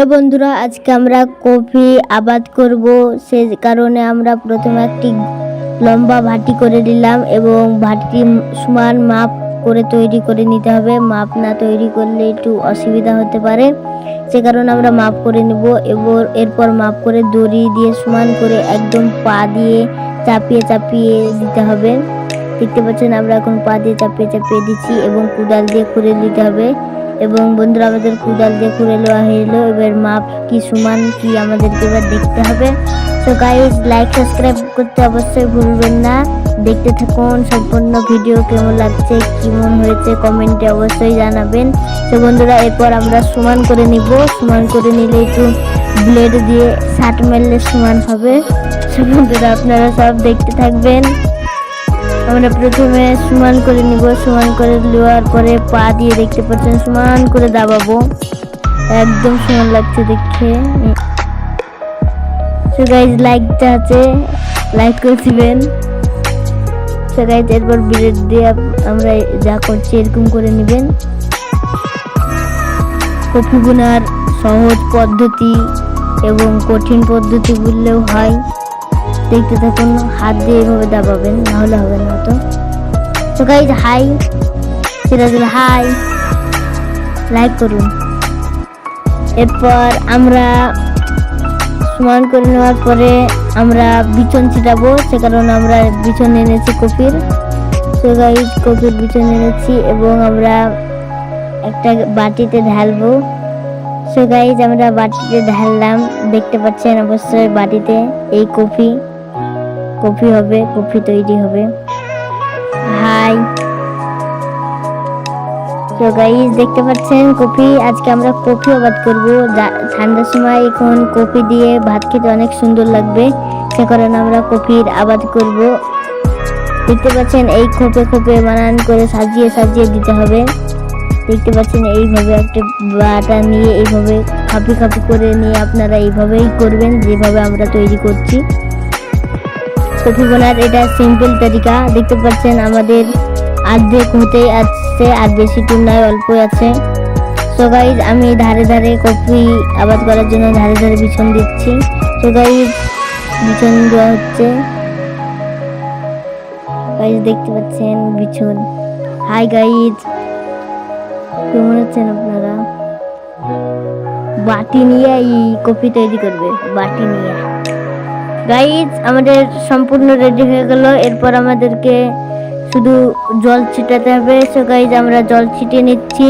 Hello বন্ধুরা, আজকে আমরা কফি আবাদ করব। সে কারণে আমরা প্রথমে একটি লম্বা ভাটি করে নিলাম এবং ভাটি সমান মাপ করে তৈরি করে নিতে হবে। মাপ না তৈরি করলে একটু অসুবিধা হতে পারে। সে কারণে আমরা মাপ করে নেব এবং এরপর মাপ করে দড়ি দিয়ে সমান করে একদম পা দিয়ে চাপিয়ে চাপিয়ে দিতে হবে। দেখতে পাচ্ছেন, আমরা এখন পা দিয়ে চাপিয়ে চাপিয়ে দিচ্ছি এবং কুদাল দিয়ে খুঁড়ে দিতে হবে। এবং বন্ধুরা, আমাদের কুদাল দিয়ে খুঁড়ে নেওয়া হলো এবার মাপ কি সমান কি আমাদেরকে এবার দেখতে হবে। তো গাইজ লাইক সাবস্ক্রাইব করতে অবশ্যই ভুলবেন না। দেখতে থাকুন সম্পূর্ণ ভিডিও কেমন লাগছে কেমন হয়েছে, কমেন্টে অবশ্যই জানাবেন। তো বন্ধুরা, এরপর আমরা সমান করে নিব। সমান করে নিলে একটু ব্লেড দিয়ে শার্ট মারলে সমান হবে। তো বন্ধুরা, আপনারা সব দেখতে থাকবেন। আমরা প্রথমে সমান করে নিব, সমান করে নেওয়ার পরে পা দিয়ে দেখতে পাচ্ছেন, সমান করে দাবাবো। একদম সমান লাগছে দেখে। সো গাইজ লাইকটা আছে লাইক করে দিবেন। সো গাইজ এরপর ব্রেড দিয়ে আমরা যা করছি, এরকম করে নেবেন। কফি বোনার সহজ পদ্ধতি এবং কঠিন পদ্ধতি বললেও হয়। দেখতে থাকুন, হাত দিয়ে এভাবে দাবাবেন, নাহলে হবে না তো। তো guys hi Sirajul hi like করুন। এরপর আমরা সমান করে নেওয়ার পরে আমরা বিচন ছিটাবো, সে কারণে আমরা বিছন এনেছি কপির। তো গাইজ কপির বিচন এনেছি এবং আমরা একটা বাটিতে ঢালবো। সো গাইজ আমরা বাটিতে ঢাললাম, দেখতে পাচ্ছেন অবশ্যই বাটিতে এই কফি কফি হবে কফি তৈরি হবে। হাই। তো গাইজ দেখতে পাচ্ছেন কফি আজকে আমরা কফি আবাদ করব। ঠান্ডার সময় এখন কফি দিয়ে ভাত খেতে অনেক সুন্দর লাগবে। সে কারণে আমরা কফির আবাদ করব। দেখতে পাচ্ছেন এই খোপে খোপে বানান করে সাজিয়ে সাজিয়ে দিতে হবে। দেখতে পাচ্ছেন এইভাবে একটা বাটা নিয়ে এইভাবে খাপি খাপি করে নিয়ে আপনারা এইভাবেই করবেন, যেভাবে আমরা তৈরি করছি। কফি বানার এটা সিম্পল তরিকা। দেখতে পাচ্ছেন আমাদের অর্ধেক হতেই আসছে আর বেশি টুন নয় অল্প আছে। সো গাইজ আমি ধারে ধারে কফি আবাদ করার জন্য ধারে ধারে বিছন দিচ্ছি। সো গাইজ বিছন দেওয়া হচ্ছে। গাইজ দেখতে পাচ্ছেন বিছন। হাই গাইজ কেমন আছেন আপনারা? বাটি নিয়ে এই কফি তৈরি করবে, বাটি নিয়ে। গাইজ আমাদের সম্পূর্ণ রেডি হয়ে গেল। এরপর আমাদেরকে শুধু জল ছিটাতে হবে। সো গাইজ আমরা জল ছিটিয়ে নিচ্ছি।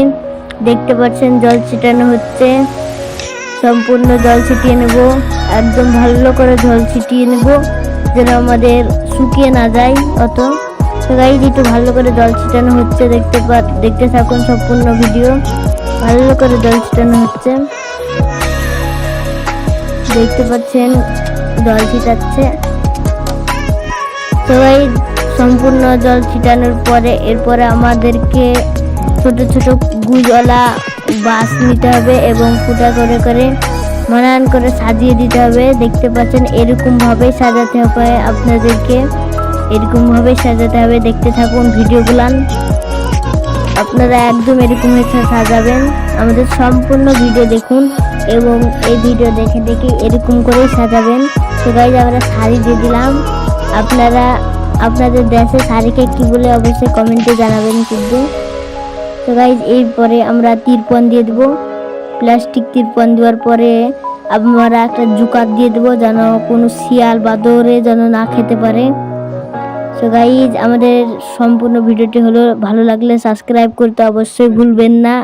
দেখতে পাচ্ছেন, জল ছিটানো হচ্ছে। সম্পূর্ণ জল ছিটিয়ে নেব। একদম ভালো করে জল ছিটিয়ে নেব, যেন আমাদের শুকিয়ে না যায় অত। তো গাইজ একটু ভালো করে জল ছিটানো হচ্ছে। দেখতে পা, দেখতে থাকুন সম্পূর্ণ ভিডিও ভালো করে জল ছিটানো হচ্ছে। দেখতে পাচ্ছেন জল ছিটাচ্ছে সবাই সম্পূর্ণ জল ছিটানোর পরে এরপরে আমাদেরকে ছোট ছোট গুজলা বাস নিতে হবে এবং ফুটা করে করে মানান করে সাজিয়ে দিতে হবে। দেখতে পাচ্ছেন এরকম ভাবেই সাজাতে হবে আপনাদেরকে। এরকম ভাবেই সাজাতে হবে। দেখতে থাকুন, ভিডিওগুলান। আপনারা একদম এরকম সাজাবেন। আমাদের সম্পূর্ণ ভিডিও দেখুন এবং এই ভিডিও দেখে দেখে এরকম করেই সাজাবেন। তো গাইজ আমরা শাড়ি দিয়ে দিলাম। আপনারা আপনাদের দেশে শাড়িকে কী বলে অবশ্যই কমেন্টে জানাবেন কিন্তু। গাইজ এরপরে আমরা তিরপন দিয়ে দেবো। প্লাস্টিক তিরপন দেওয়ার পরে আমরা একটা জুকার দিয়ে দেবো, যেন কোনো শিয়াল বা দৌড়ে যেন না খেতে পারে। তো গাইজ আমাদের সম্পূর্ণ ভিডিওটি হলো ভালো লাগলে সাবস্ক্রাইব করতে অবশ্যই ভুলবেন না।